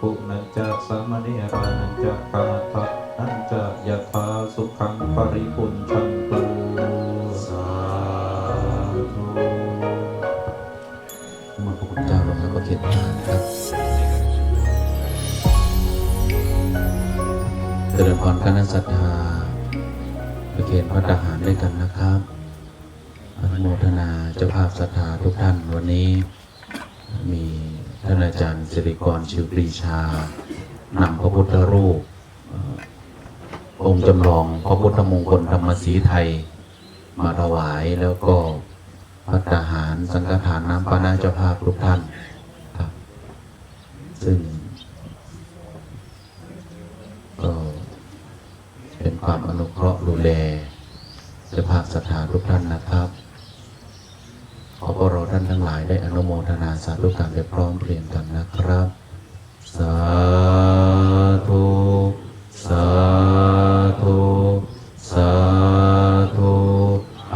ตุนันจะสมณีรานันจะปาตานันจะยะถาสุขังปริปุญชันตุสาธุมาพระพุทธเจ้าแล้วก็เขียนมาครับเจริญพรคณะศรัทธาประเคนพระทหารด้วยกันนะครับอนุโมทนาเจ้าภาพศรัทธาทุกท่านวันนี้ จารย์สิริกรชิวปรีชานำพระพุทธรูป องค์จำลองพระพุทธมงคลธรรมสีไทย มาถวายแล้วก็พัฒหารสังฆทานน้ำปานาเจ้าภาพทุกท่านครับ ซึ่งก็เป็นความอนุเคราะห์ดูแลเจ้าภาพศรัทธาทุกท่านนะครับ อพวกเราท่านทั้งหลายได้อนุโมทนาสาธุการไปพร้อมเพรียงกันนะครับ สาธุ สาธุ สาธุ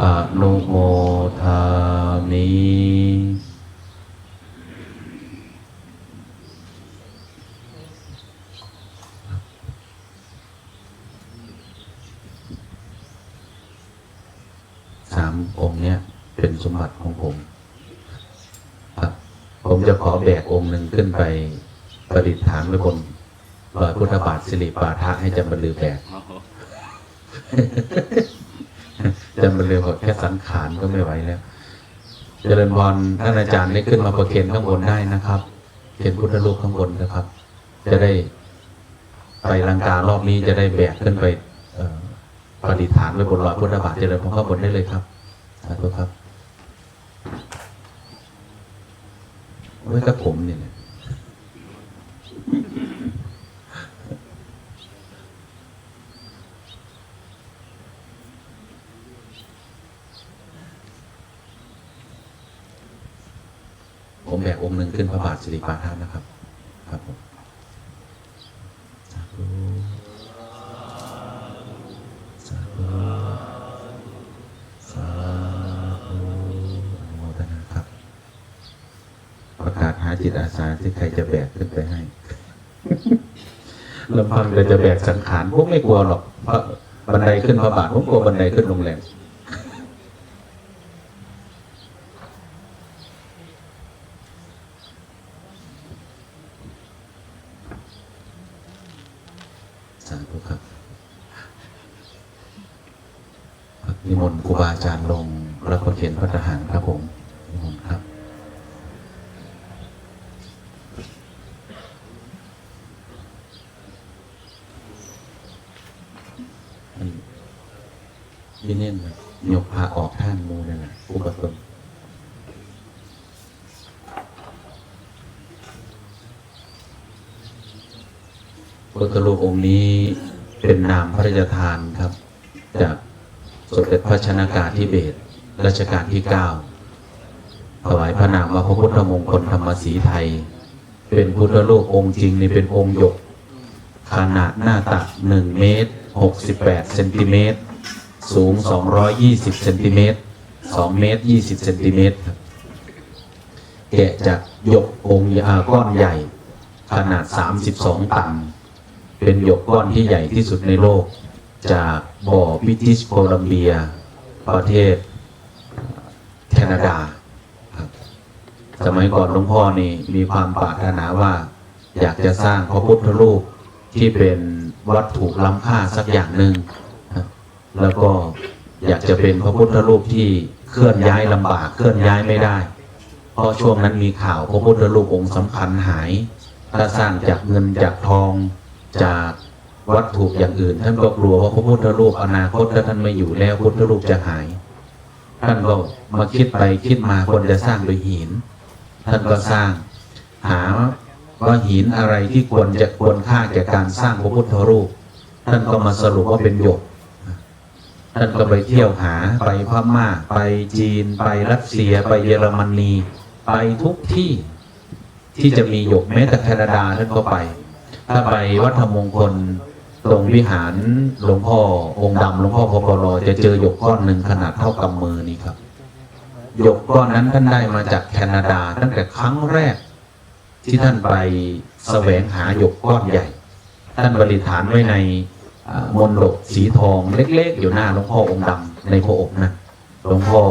อนุโมทามิสามองค์เนี้ยเป็นสมบัติของ มจะขอแบกองค์หนึ่งขึ้นไปประดิษฐานไว้บนรอยพุทธบาทสิริปาทะให้จำบรรลือแบกจำบรรลือบอกแค่สังขารก็ไม่ไหวแล้ว เจริญพรท่านอาจารย์ได้ขึ้นมาประเคนข้างบนได้นะครับเขียนพุทธรูปข้างบนนะครับ จะได้ไปลังการอบนี้จะได้แบกขึ้นไปประดิษฐานไว้บนรอยพุทธบาทเจริญพรข้างบนได้เลยครับสาธุครับ ไว้กับผมเนี่ยผมแบกองค์หนึ่งขึ้นพระบาทสิริปาทานนะครับาศหาจิตอาสาที่ใครจะแบกขึ้นไปให้ลำพังแต่จะแบกสังขารผมไม่กลัวหรอกเพราะบันไดขึ้นพระบาทผมกลัวบันไดขึ้นโรงแรมสาธุครับนิมนต์ครูบาอาจารย์ลงแล้วก็เขียนพระทหารครับผมนิมนต์ครับ มัน ยี่เน่นยกพาออกท่านมูนั่นแหละอุปสมพุทธรูปองค์นี้เป็นนามพระราชทานครับ จากสมเด็จพระชนากาธิเบศรรัชกาลที่เก้าถวายพระนามว่าพระพุทธมงคลธรรมสีไทย เป็นพุทธรูปองค์จริงนี่เป็นองค์หยก ขนาดหน้าตัก 1 เมตร 68 เซนติเมตร สูง 220เซนติเมตร2เมตร20เซนติเมตรแกะจากหยกองค์ยาก้อนใหญ่ ขนาด 32 ตัน เป็นหยกก้อนที่ใหญ่ที่สุดในโลก จากบ่อบิทิชโคลัมเบีย ประเทศแคนาดาสมัยก่อนหลวงพ่อนี่มีความปรารถนาว่า อยากจะสร้างพระพุทธรูปที่เป็นวัตถุล้ำค่าสักอย่างหนึ่ง แล้วก็อยากจะเป็นพระพุทธรูปที่เคลื่อนย้ายลำบากเคลื่อนย้ายไม่ได้ เพราะช่วงนั้นมีข่าวพระพุทธรูปองค์สำคัญหาย ถ้าสร้างจากเงินจากทองจากวัตถุอย่างอื่น ท่านก็กลัวว่าพระพุทธรูปอนาคตถ้าท่านไม่อยู่แล้วพุทธรูปจะหาย ท่านก็มาคิดไปคิดมาควรจะสร้างโดยหิน ท่านก็สร้างหาว่าหินอะไรที่ควรจะควรค่าแก่การสร้างพระพุทธรูป ท่านก็มาสรุปว่าเป็นหยก ท่านก็ไปเที่ยวหาไปพม่า ไปจีน ไปรัสเซีย ไปเยอรมนี ไปทุกที่ที่จะมีหยกแม้แต่แคนาดาท่านก็ไป ถ้าไปวัดธรรมมงคลตรงวิหารหลวงพ่อองค์ดำหลวงพ่อพปลจะเจอหยกก้อนหนึ่งขนาดเท่ากำมือนี่ครับหยกก้อนนั้นท่านได้มาจากแคนาดา ตั้งแต่ครั้งแรก ที่ท่านไปแสวงหาหยกก้อนใหญ่ ท่านบริฐานไว้ใน มนดกสีทองเล็ก ๆ อยู่หน้าหลวงพ่อองค์ดำในพระอบนะหลวงพ่อ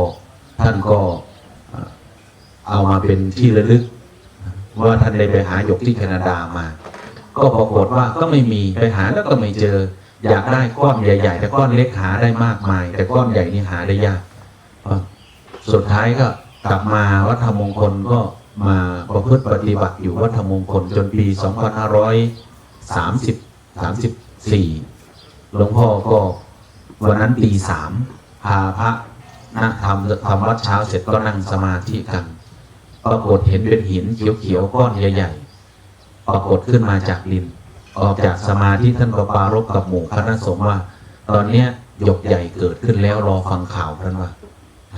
ท่านก็เอามาเป็นที่ระลึก ว่าท่านได้ไปหาหยกที่แคนาดามา ก็ปรากฏว่าก็ไม่มีไปหาแล้วก็ไม่เจอ อยากได้ก้อนใหญ่ ๆ แต่ก้อนเล็กหาได้มากมาย แต่ก้อนใหญ่นี่หาได้ยากสุดท้ายก็กลับมาวัดธรรมมงคลก็มาประพฤติปฏิบัติอยู่วัดธรรมมงคลจนปี 2530 34 หลวงพ่อก็วันนั้นตีสามพาพระนั่งทำทำวัดเช้าเสร็จก็นั่งสมาธิกัน ปรากฏเห็นเป็นหินเขียวๆก้อนใหญ่ๆ ปรากฏขึ้นมาจากดิน ออกจากสมาธิท่านก็ปารบกับหมู่คณะสงฆ์ว่า ตอนเนี้ยหยกใหญ่เกิดขึ้นแล้วรอฟังข่าวท่านว่า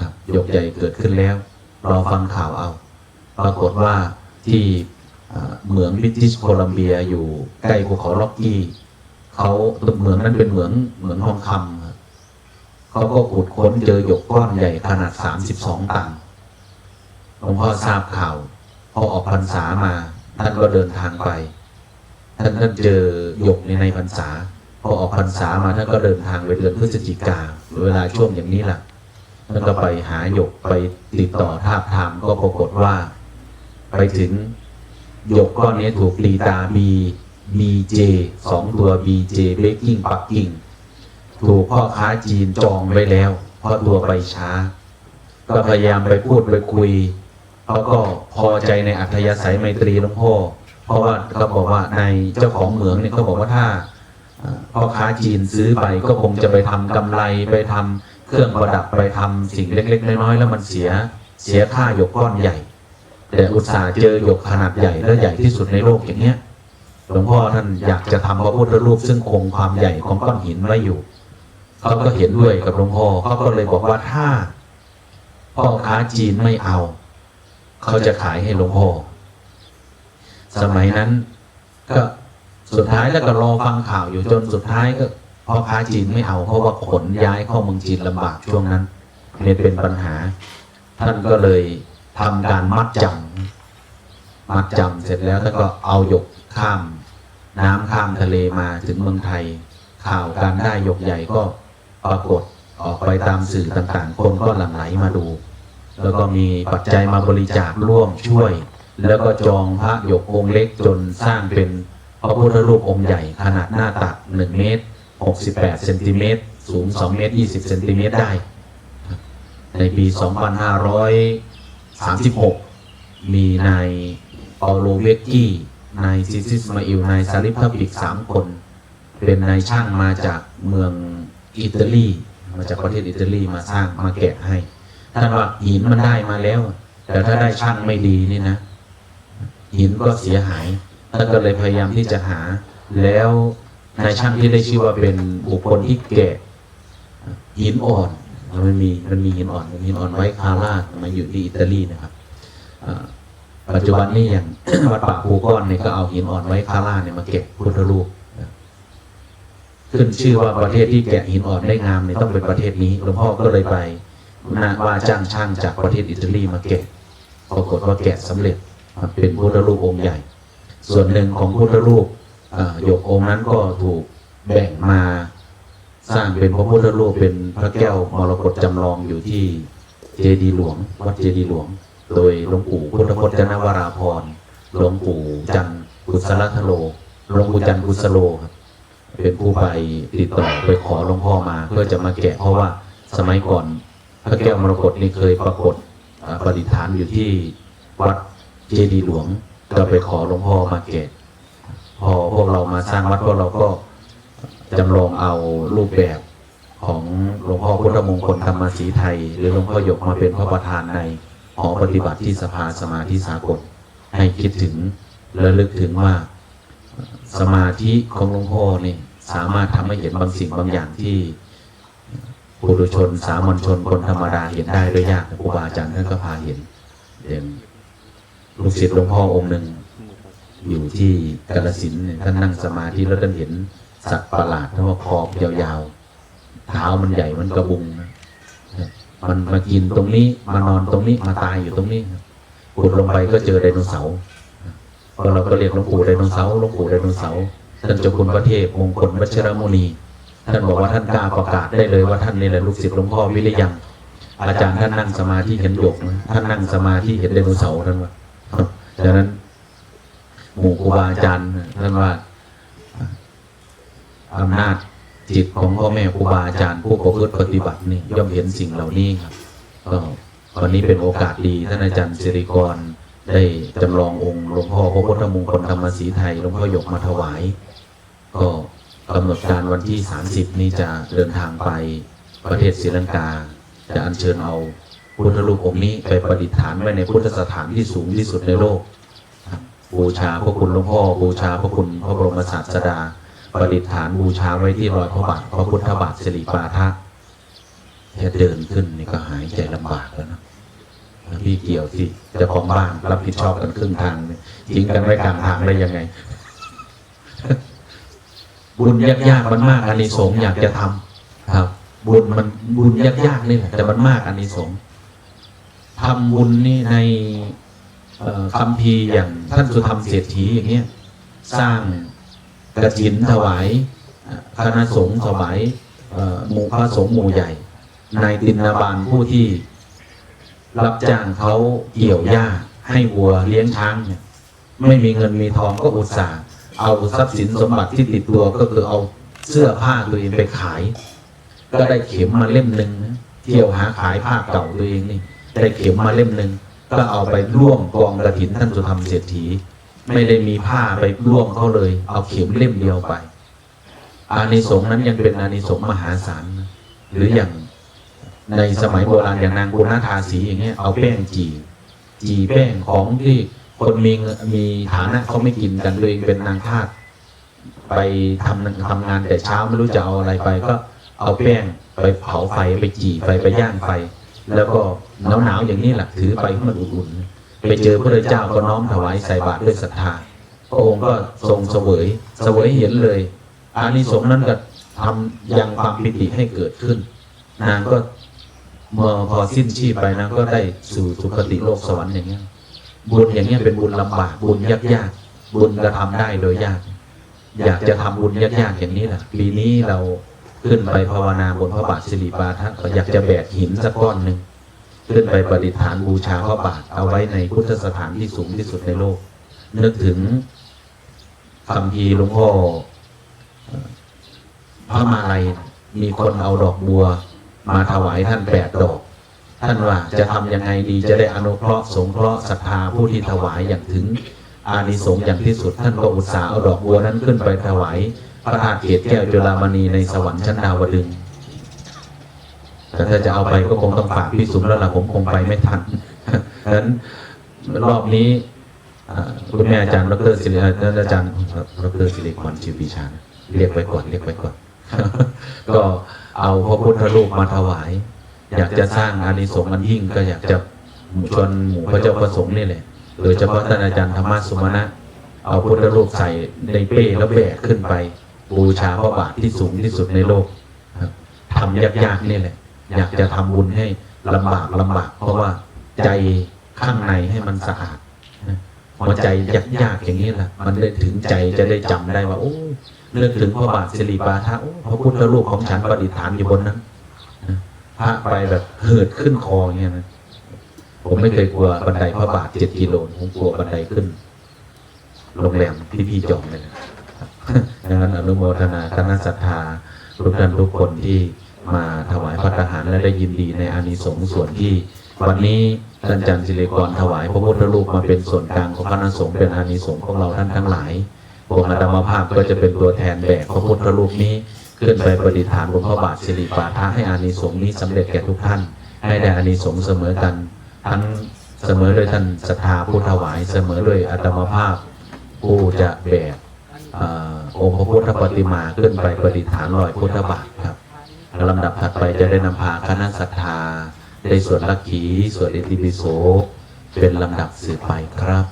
ครับหยกใหญ่เกิดขึ้นแล้ว รอฟังข่าวเอา ปรากฏว่าที่เหมืองบริติชโคลัมเบียอยู่ใกล้ภูเขาล็อกกี้ เขาเหมืองนั้นเป็นเหมืองเหมืองทองคำเขาก็ขุดค้นเจอหยกก้อนใหญ่ขนาด32ตันหลวงพ่อทราบข่าวพอออกพรรษามา ท่านก็เดินทางไป ท่านท่านเจอหยกในในพรรษา พอออกพรรษามาท่านก็เดินทางไปเดือนพฤศจิกาเวลาช่วงอย่างนี้แหละท่านก็ไปหาหยกไปติดต่อทาบทามก็ปรากฏว่า ไปถึงหยกก้อนนี้ถูกตีตา B BJ สองตัว BJ Baking ปักกิ่ง ถูกพ่อค้าจีนจองไว้แล้ว เพราะตัวไปช้า ก็พยายามไปพูดไปคุยเขาก็พอใจในอัธยาศัยไมตรีหลวงพ่อ เพราะว่าเขาบอกว่าในเจ้าของเหมืองเนี่ยเขาบอกว่าถ้าพ่อค้าจีนซื้อไปก็คงจะไปทำกำไรไปทำเครื่องประดับไปทำสิ่งเล็ก ๆ น้อยๆแล้วมันเสียเสียค่าหยกก้อนใหญ่ แต่อุตสาห์เจอหยกขนาดใหญ่และใหญ่ที่สุดในโลกอย่างเนี้ย หลวงพ่อท่านอยากจะทำพระพุทธรูปซึ่งคงความใหญ่ของก้อนหินไว้อยู่เขาก็เห็นด้วยกับหลวงพ่อเขาก็เลยบอกว่าถ้าพ่อค้าจีนไม่เอา เขาจะขายให้หลวงพ่อสมัยนั้นก็สุดท้ายแล้วก็รอฟังข่าวอยู่จนสุดท้ายก็พ่อค้าจีนไม่เอาเพราะว่าขนย้ายเข้าเมืองจีนลำบากช่วงนั้นเนี่ยเป็นปัญหา ท่านก็เลยทำการมัดจำมัดจำเสร็จแล้วท่านก็เอาหยกข้าม น้ำข้ามทะเลมาถึงเมืองไทย ข่าวการได้ยกใหญ่ก็ปรากฏออกไปตามสื่อต่างๆ คนก็หลั่งไหลมาดู แล้วก็มีปัจจัยมาบริจาคร่วมช่วย แล้วก็จองพระหยกองค์เล็กจนสร้างเป็นพระพุทธรูปองค์ใหญ่ขนาดหน้าตัก 1 เมตร 68 เซนติเมตร สูง 2 เมตร 20 เซนติเมตรได้ ในปี 2536 มีนายเปาโลเวกกี้ นายซิซิสมาอิลนายซาลิฟทับอีกสามคน เป็นนายช่างมาจากเมืองอิตาลี มาจากประเทศอิตาลีมาสร้างมาแกะให้ ท่านว่าหินมันได้มาแล้ว แต่ถ้าได้ช่างไม่ดีนี่นะ หินก็เสียหายท่านก็เลยพยายามที่จะหา แล้วนายช่างที่ได้ชื่อว่าเป็นบุคคลที่แกะหินอ่อนมันมีมันมีหินอ่อนหินอ่อนไว้คาร่ามาอยู่ที่อิตาลีนะครับ ปัจจุบันนี้อย่างวัดป่าภูก้อนเนี่ยก็เอาหินอ่อนไว้คาร่าเนี่ยมาเก็บพุทธรูปขึ้นชื่อว่าประเทศที่แกะหินอ่อนได้งามเนี่ยต้องเป็นประเทศนี้หลวงพ่อก็เลยไปนาว่าจ้างช่างจากประเทศอิตาลีมาแกะปรากฏว่าแกะสำเร็จมาเป็นพุทธรูปองค์ใหญ่ ส่วนหนึ่งของพุทธรูปหยกองค์นั้นก็ถูกแบ่งมาสร้างเป็นพระพุทธรูปเป็นพระแก้วมรกตจำลองอยู่ที่เจดีหลวงวัดเจดีหลวง โดยหลวงปู่พุทธพจนวราพรหลวงปู่จันกุศลทโลหลวงปู่จันกุศโลครับเป็นผู้ไปติดต่อไปขอหลวงพ่อมา เพื่อจะมาแกะเพราะว่าสมัยก่อนพระแก้วมรกตนี่เคยปรากฏประดิฐานอยู่ที่วัดเจดีย์หลวง ก็ไปขอหลวงพ่อมาแกะพอพวกเรามาสร้างวัดพวกเราก็จำลองเอารูปแบบของหลวงพ่อพุทธมงคลธรรมศรีไทย หรือหลวงพ่อหยกมาเป็นพระประธานใน หอปฏิบัติที่สภาสมาธิสากล ให้คิดถึงและลึกถึงว่าสมาธิของหลวงพ่อนี่สามารถทำให้เห็นบางสิ่งบางอย่างที่ปุถุชน สามัญชนคนธรรมดาเห็นได้โดยยากครูบาอาจารย์ท่านก็พาเห็นเด่นลูกศิษย์หลวงพ่อองค์หนึ่งอยู่ที่กาลสินท่านนั่งสมาธิแล้วท่านเห็นสัตว์ประหลาดที่ว่าคอบยาวๆเท้ามันใหญ่มันกระบุง มันมากินตรงนี้มานอนตรงนี้มาตายอยู่ตรงนี้ขุดลงไปก็เจอไดโนเสาร์ก็เราก็เรียกหลวงปู่ไดโนเสาร์หลวงปู่ไดโนเสาร์ท่านเจ้าคุณพระเทพมงคลวัชรมุนี ท่านบอกว่าท่านกล้าประกาศได้เลยว่าท่านนี่แหละลูกศิษย์หลวงพ่อวิริยัง อาจารย์ท่านนั่งสมาธิเห็นหยกท่านนั่งสมาธิเห็นไดโนเสาร์ท่านว่าดังนั้นหมู่ครูบาอาจารย์ท่านว่าอำนาจ จิตของพ่อแม่ครูบาอาจารย์ผู้ประพฤติปฏิบัตินี่ย่อมเห็นสิ่งเหล่านี้ครับก็วันนี้เป็นโอกาสดีท่านอาจารย์สิริกรได้จำลององค์หลวงพ่อพระพุทธมงคลธรรมศรีไทยหลวงพ่อหยกมาถวาย ก็กำหนดการวันที่ 30 นี้จะเดินทางไปประเทศศรีลังกา จะอัญเชิญเอาพุทธรูปองค์นี้ไปประดิษฐานไว้ในพุทธสถานที่สูงที่สุดในโลกบูชาพระคุณหลวงพ่อบูชาพระคุณพระบรมศาสดา ประดิษฐานบูชาไว้ที่รอยพระบาทพระพุทธบาทสิริปาทะแค่เดินขึ้นนี่ก็หายใจลำบากแล้วนะพี่เกี่ยวสิจ้าของบ้านรับผิดชอบกันครึ่งทางทิ้งกันไว้กลางทางได้ยังไง บุญยากๆมันมากอานิสงส์อยากจะทำครับ บุญมันบุญยากๆนี่แหละแต่มันมากอานิสงส์ทำบุญนี่ในคำพีอย่างท่านสุธรรมเศรษฐีอย่างเงี้ยสร้าง กระถินถวายคณะสงฆ์ถวายหมู่พระสงฆ์หมู่ใหญ่ ในตินนาบาลผู้ที่ รับจ้างเขาเกี่ยวหญ้าให้วัวเลี้ยงช้างเนี่ยไม่มีเงินมีทองก็อุตส่าห์เอาทรัพย์สินสมบัติที่ติดตัวก็คือเอาเสื้อผ้าตัวเองไปขาย ก็ได้เข็มมาเล่มหนึ่งนะเที่ยวหาขายผ้าเก่าตัวเองนี่ได้เข็มมาเล่มหนึ่งก็เอาไปร่วมกองกระถินท่านสุธรรมเศรษฐี ไม่ได้มีผ้าไปร่วมเขาเลย เอาเข็มเล่มเดียวไป อานิสงส์นั้นยังเป็นอานิสงส์มหาศาลหรืออย่างในสมัยโบราณอย่างนางกุณาทาสีอย่างเงี้ยเอาแป้งจี จีแป้งของที่คนมีมีฐานะเขาไม่กินกันเลยเป็นนางทาสไปทำทำงานแต่เช้าไม่รู้จะเอาอะไรไป ก็เอาแป้งไปเผาไฟไปจีไฟไปย่างไฟ แล้วก็หนาวหนาวๆอย่างนี้แหละถือไปให้มันอุ่นๆ ไปเจอพระเจ้าก็น้อมถวายใส่บาตรด้วยศรัทธาพระองค์ก็ทรงเสวยเสวยเห็นเลยอานิสงส์นั้นก็ทำยังความปิติให้เกิดขึ้น นางก็เมื่อพอสิ้นชีพไปนางก็ได้สู่สุคติโลกสวรรค์อย่างเงี้ยบุญอย่างเงี้ยเป็นบุญลำบากบุญยากยากๆบุญกระทำได้โดยยาก อยากจะทำบุญยากๆอย่างนี้แหละปีนี้เราขึ้นไปภาวนาบนพระบาทสิริปาทะก็อยากจะแบกหินสักก้อนหนึ่ง ขึ้นไปประดิษฐานบูชาพระบาทเอาไว้ในพุทธสถานที่สูงที่สุดในโลก นึกถึงคำพีหลวงพ่อพระมาลัยมีคนเอาดอกบัว มาถวายท่านแปดดอก ท่านว่าจะทำยังไงดีจะได้อนุเคราะห์สงเคราะห์ศรัทธาผู้ที่ถวายอย่างถึงอานิสงส์อย่างที่สุด ท่านก็อุตส่าห์เอาดอกบัวนั้นขึ้นไปถวายพระธาตุเกศแก้วจุฬามณีในสวรรค์ชั้นดาวดึงส์ แต่ถ้าจะเอาไปก็คงต้องฝากพี่สุมแล้วล่ะผมคงไปไม่ทันฉะนั้นรอบนี้คุณแม่อาจารย์ดรศิริอาจารย์ดรศิริพรชิวปีชานเรียกไว้ก่อนเรียกไว้ก่อน ก็เอาพระพุทธรูปมาถวาย อยากจะสร้างอานิสงส์อันยิ่งก็อยากจะชวนหมู่พระเจ้าประสงค์นี่แหละโดยเฉพาะท่านอาจารย์ธรรมสุมาณะเอาพุทธรูปใส่ในเป้แล้วแบกขึ้นไป บูชาพระบาทที่สูงที่สุดในโลกทำยากๆนี่แหละ อยากจะทำบุญให้ลำบากลำบาก เพราะว่าใจข้างในให้มันสะอาดนะพอใจยากๆอย่างนี้แหละมันได้ถึงใจจะได้จำได้ว่า โอ้เรื่องถึงพระบาทสิริปาทะโอ้พระพุทธรูปของฉันประดิษฐานอยู่บนนั้นพระไปแบบเหิดขึ้นคอเงี้ยนะผมไม่เคยกลัวบันไดพระบาทเจ็ดกิโลผมกลัวบันไดขึ้นโรงแรมที่พี่จองเลยนะครับดังนั้นอนุโมทนาคณะศรัทธาทุกท่านทุกคนที่ มาถวายพระทหารและได้ยินดีในอานิสงส์ส่วนที่ วันนี้ท่านจันทร์ศิริกรถวายพระพุทธรูปมาเป็นส่วนกลางของคณะสงฆ์เป็นอานิสงส์ของเราท่านทั้งหลายพวกอาตมาภาพก็จะเป็นตัวแทนแบกพระพุทธรูปนี้ขึ้นไปประดิษฐานบนพระบาทสิริปาทะให้อานิสงส์นี้สำเร็จแก่ทุกท่าน ให้ได้อานิสงส์เสมอกัน ทั้งเสมอโดยท่านศรัทธาผู้ถวายเสมอโดยอาตมาภาพผู้จะแบกเอ่อองค์พระพุทธปฏิมาขึ้นไปประดิษฐานลอยพุทธบาทครับ ลำดับถัดไปจะได้นำพาคณะศรัทธาได้สวดลักขีสวดอิติปิโสเป็นลำดับสืบไปครับ